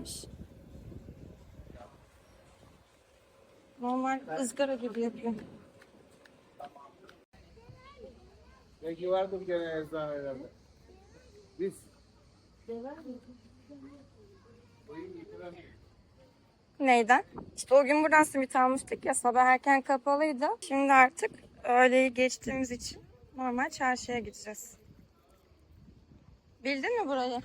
güzelmiş. Normal ızgara gibi yapıyor. Peki vardı bir tane eczanelerde. Biz. Neyden? İşte o gün buradan simit almıştık ya sabah erken kapalıydı. Şimdi artık öğleyi geçtiğimiz için normal çarşıya gideceğiz. Bildin mi burayı?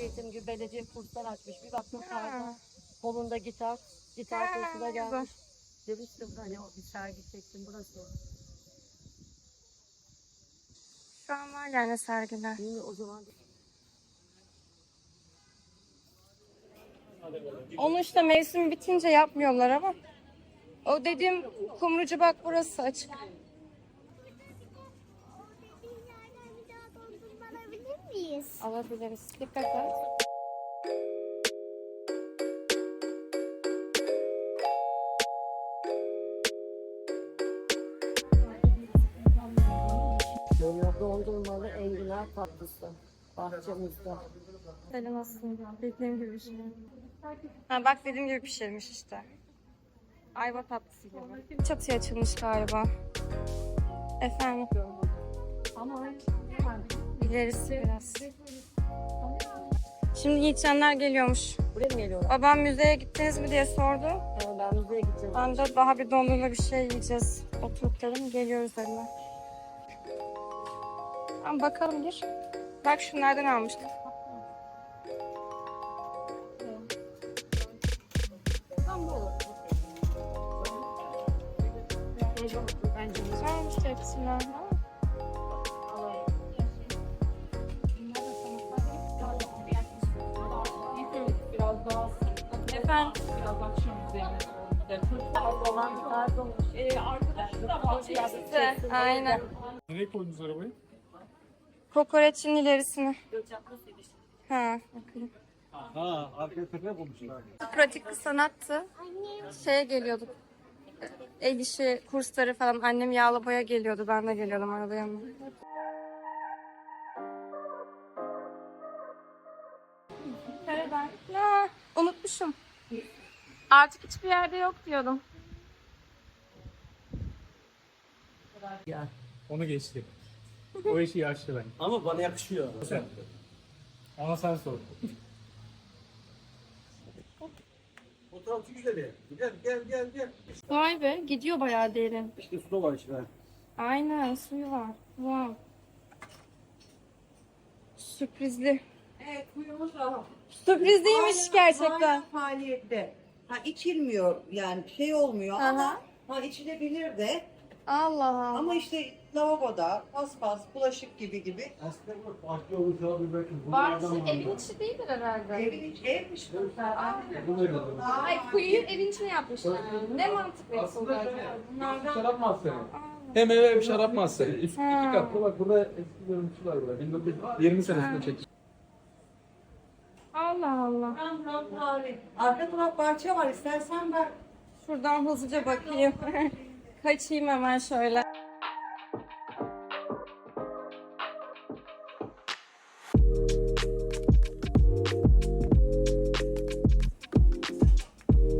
Halk eğitim gibi belediye kurslar açmış. Bir baktım sağda kolunda gitar, gitar Ha, kursuna gelmiş. Demiştim hani o bir sergi çektim burası. Şu an var yani sergiler. Şimdi o zaman Onu işte mevsim bitince yapmıyorlar ama. O dediğim kumrucu bak burası açık. Alabilir miyiz? Alabiliriz. Dikkat et. dondurmalı enginar tatlısı bahçemizde. Selim aslında. Dediğim gibi bir şey. Ha bak dediğim gibi pişirmiş işte. Ayva tatlısı gibi. Çatıya açılmış galiba. Efendim. Ama İlerisi biraz. Şimdi Yiğitcanlar geliyormuş. buraya mı geliyorlar? Babam müzeye gittiniz mi diye sordu. Ha, ben müzeye gideceğim. Ben de daha bir dondurma bir şey yiyeceğiz. Oturup dedim geliyoruz dediler. Tamam bakalım gir. Bak şunlardan almıştım. Tam bu olur. Bence Güzelmiş tepsiler. Efendim? biraz akşam üzerine. Yani çocuklar olan bir tarz olmuş. Ee, arkadaşı da bahçesi. Aynen. Nereye koydunuz arabayı? Kokoreçin ilerisini. Ha, bakayım. Ha, arkaya tekrar koymuşlar. Pratik bir sanattı. Şeye geliyorduk. El işi kursları falan. Annem yağlı boya geliyordu. Ben de geliyordum arada yanına. Karadağ. Ya, unutmuşum. Artık hiçbir yerde yok diyordum. Onu geçti. O işi yaşlı ben. Ama bana yakışıyor. Sen. Ama sen sor. Fotoğrafçı güzeli. Gel gel gel gel. Vay be gidiyor bayağı derin. İşte su var işte. Aynen suyu var. Wow. Sürprizli. Evet, kuyumuz var. Sürprizliymiş gerçekten. Hala faaliyette. Ha içilmiyor yani şey olmuyor Aha. ama ha içilebilir de Allah Allah. ama işte lavaboda paspas, bulaşık gibi gibi. Aslında bu farklı olmuş abi belki. Var evin içi değildir herhalde. Evin iç evmiş bu. Ay kuyuyu evin içine yapmışlar. Ne mantıklı Aslında yapıldı. şöyle şarap mahzeni. Hem eve hem şarap mahzeni. İki katlı bak burada eski görüntüsü var burada. 1920 senesinde çekilmiş. Allah Allah. Tam tam tarih. Arka taraf bahçe var istersen ben. Şuradan hızlıca bakayım. Kaçayım hemen şöyle.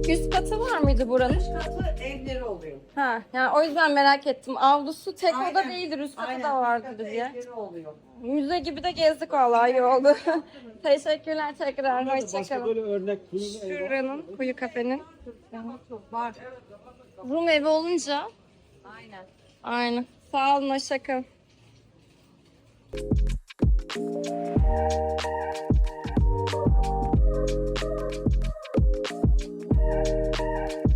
Üst katı var mıydı buranın? Katı oluyor. Ha, yani o yüzden merak ettim. Avlusu tek oda Aynen. değildir, üst katı Aynen. da vardır diye. Oluyor. Müze gibi de gezdik vallahi iyi oldu. Teşekkürler tekrar. Başka Hoşçakalın. böyle örnek kuyu Şuranın, kuyu kafenin. Çok var. Rum evi olunca. Aynen. Aynen. Sağ olun, hoşçakalın. Ana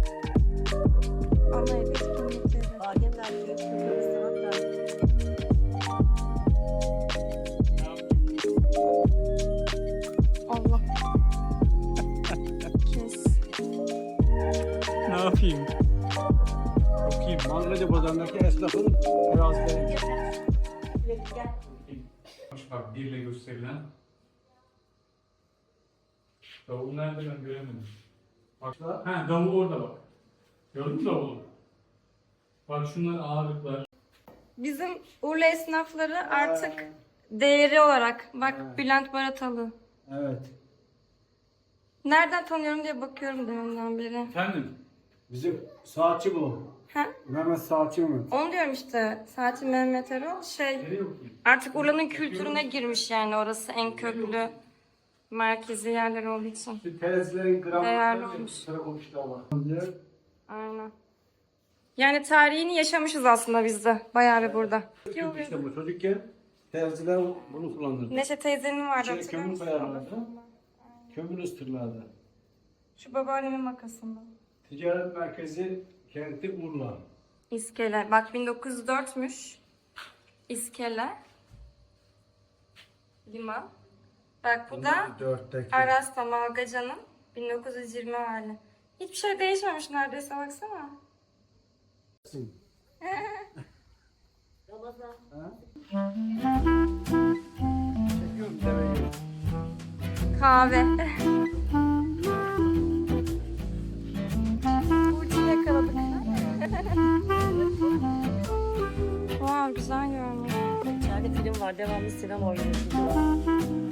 gösterilen. Davul nerede ben göremedim. Bak. Ha davul orada bak. Gördün mü davulu? Bak şunlar ağırlıklar. Bizim Urla esnafları artık değeri olarak. Bak Bülent Baratalı. Evet. Nereden tanıyorum diye bakıyorum deminden beri. Efendim? Bizim saatçi bu. Ha? Mehmet Saatçi Mehmet. Onu diyorum işte. Saati Mehmet Erol şey artık Urla'nın kültürüne girmiş yani orası en köklü merkezi yerler olduğu için. Şu terzilerin Değerli gramajları olmuş. sıra var. Aynen. Yani tarihini yaşamışız aslında biz de. Bayağı bir burada. İşte bu çocukken terziler bunu kullanırdı. Neşe teyzenin vardı İçine hatırlıyor kömür musun? koyarlardı. Kömür ıstırlardı. Şu babaannemin makasında. Ticaret merkezi kenti Urla. İskele. Bak 1904'müş. İskele. Liman. Bak bu da. Arasta Malgaca'nın 1920 hali. Hiçbir şey değişmemiş neredeyse baksana. Ramazan. Kahve. Var. Devamlı sinema oynuyor.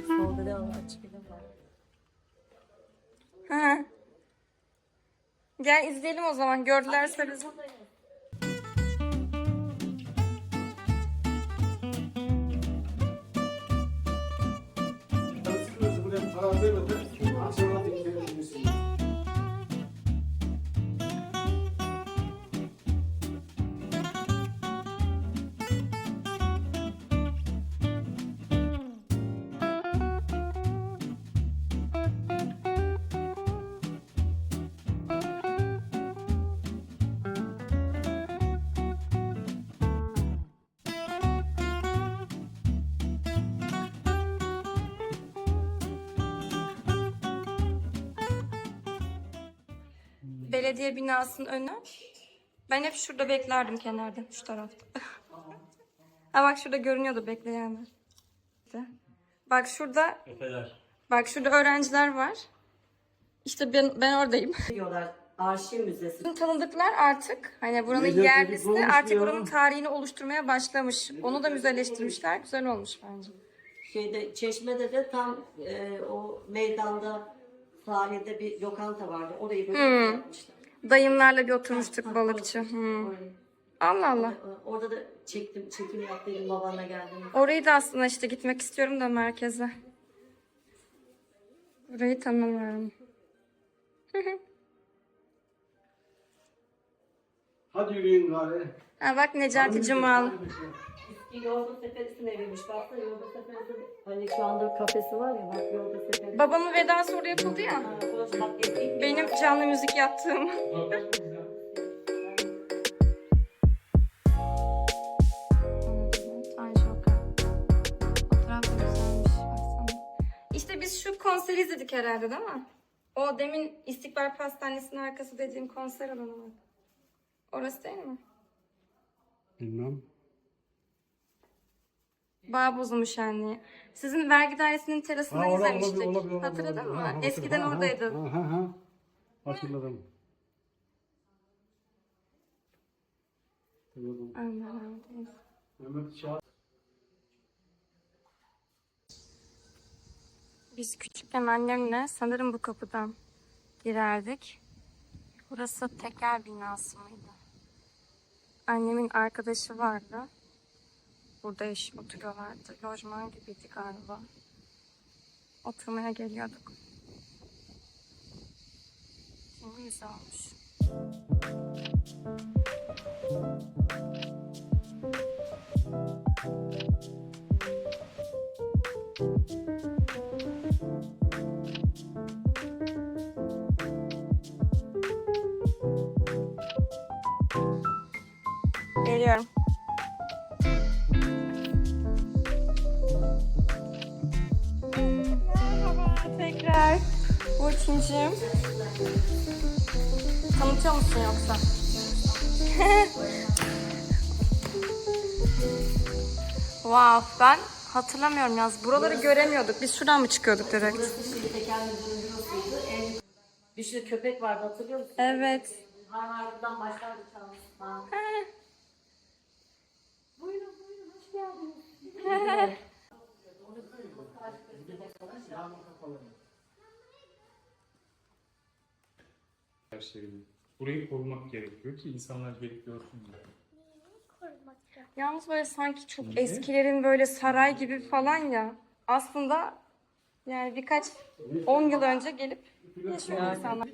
Solda devamlı açık film var. Hı. Gel izleyelim o zaman. Gördülerse bizi. Tanıştırıyoruz buraya para vermeden. Belediye binasının önü. Ben hep şurada beklerdim kenarda, şu tarafta. ha bak şurada görünüyordu bekleyenler. Bak şurada, bak şurada öğrenciler var. İşte ben, ben oradayım. Diyorlar arşiv müzesi. Tanıdıklar artık, hani buranın Necdet yerlisi Filipoğlu artık ya. buranın tarihini oluşturmaya başlamış. Onu da müzeleştirmişler, güzel olmuş bence. Şeyde Çeşme'de de tam e, o meydanda sahilde bir lokanta vardı. Orayı böyle Hmm. yapmışlar. Dayımlarla bir oturmuştuk balıkçı. Hmm. Orayı. Allah Allah. E, Orada da çektim, çekim yaptıydım babanla geldiğimde. Orayı da aslında işte gitmek istiyorum da merkeze. Burayı tanımıyorum. Hadi yürüyün gari. Ha bak Necati Cumalı. Eski Yolda Seferis'in eviymiş. Baksana Yolda Seferis'in hani şu anda kafesi var ya bak Yolda Seferis. Babamın vedası orada yapıldı ya. Ha, burası bak eski- Benim canlı müzik yaptığım. İşte biz şu konseri izledik herhalde değil mi? O demin İstikbal Pastanesi'nin arkası dediğim konser alanı mı? Orası değil mi? Bilmem. Bağ bozumu şenliği. Sizin vergi dairesinin terasından Ha, olabilir, izlemiştik. olabilir, olabilir, Hatırladın olabilir. mı? Ha, ha, Eskiden ha, ha, oradaydın. Ha, ha, ha. Hatırladım. Hatırladım. Mehmet Şah. Biz küçükken annemle sanırım bu kapıdan girerdik. Burası tekel binası mıydı? Annemin arkadaşı vardı. Burada eş oturuyorlardı. Lojman gibiydi galiba. Oturmaya geliyorduk. Şimdi güzel olmuş. Geliyorum. Burçin'cim. Tanıtıyor musun yoksa? wow ben hatırlamıyorum yaz. Buraları göremiyorduk. Biz şuradan mı çıkıyorduk direkt? Burası bürosuydu. En bir sürü köpek vardı hatırlıyor musun? Evet. Harvard'dan başlardı çalışma. Buyurun buyurun hoş geldiniz. Her şeyi. Burayı korumak gerekiyor ki insanlar gelip görsün diye. Yalnız böyle sanki çok eskilerin böyle saray gibi falan ya. Aslında yani birkaç 10 yıl önce gelip yaşıyor insanlar.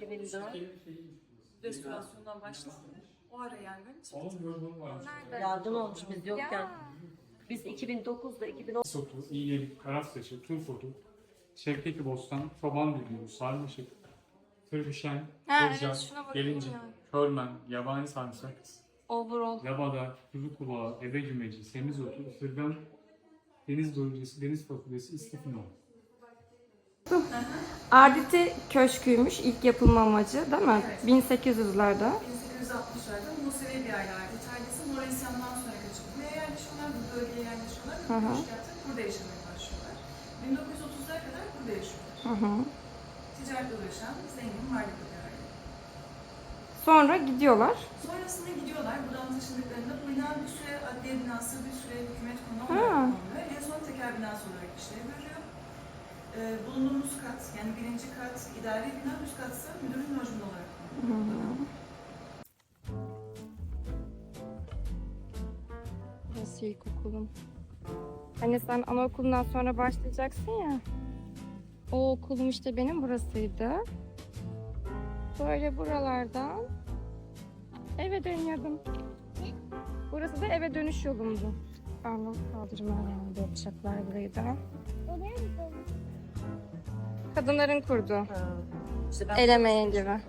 Restorasyondan başladı. O ara yangın çıktı. Yardım olmuş biz yokken. Ya. Biz 2009'da 2010 Sotu, İyilik, Karastaşı, Turfotu, Şevketi Bostan, Çoban Düdüğü, Sarmaşık, Tırvişen, Ha, evet, şuna bakayım Gelincik, ya. Körmen, Yabani Sarımsak, Overall. Yabada, Kuzu Kulağı, Eve Gümeci, Semizotu, Isırgan, Deniz Doyurucusu, Deniz Fasulyesi, İstifino. Arditi Köşkü'ymüş ilk yapılma amacı değil mi? 1800'lerde. 1860'larda Musevi bir aile ait ailesi Moğolistan'dan sonra kaçıp buraya yerleşiyorlar, bu bölgeye yerleşiyorlar Hı hı. bu burada yaşamaya başlıyorlar. 1930'lara kadar burada yaşıyorlar. Hı hı. Ticaretle uğraşan zengin varlıklı bir aile. Sonra gidiyorlar. Sonrasında gidiyorlar, buradan taşındıklarında bu bina bir süre adliye binası, bir süre hükümet konağı Ha. olarak kullanılıyor. En son teker binası olarak işlev görüyor. Ee, bulunduğumuz kat, yani birinci kat idari bina, üst katsa müdürün lojmanı olarak kullanılıyor. Burası ilkokulum. Hani sen anaokulundan sonra başlayacaksın ya. O okulum işte benim burasıydı. Böyle buralardan eve dönüyordum. Burası da eve dönüş yolumdu. Arnavut kaldırma herhalde yapacaklar burayı da. Kadınların kurdu. işte ben El emeği gibi.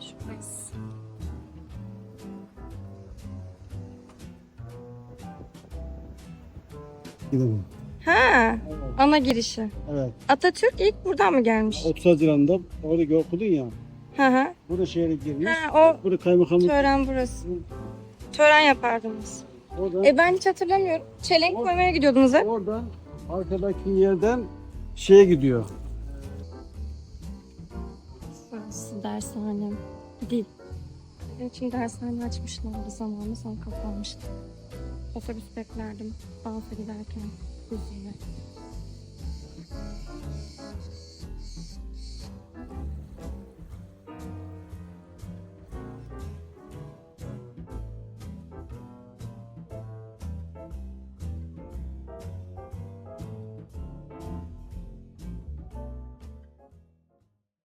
işte Şurası. Gidelim. Ha, ana girişi. Evet. Atatürk ilk buradan mı gelmiş? 30 Haziran'da orada okudun ya. Hı hı. Burada şehre girmiş. Ha, o Burada kaymakamlık. tören burası. Tören yapardınız. Orada, E ben hiç hatırlamıyorum. Çelenk koymaya gidiyordunuz hep. oradan arkadaki yerden şeye gidiyor. Burası dershanem. Değil. Benim için dershane açmışlardı zamanı sonra kapanmıştı. Otobüs beklerdim dansa giderken cozinha.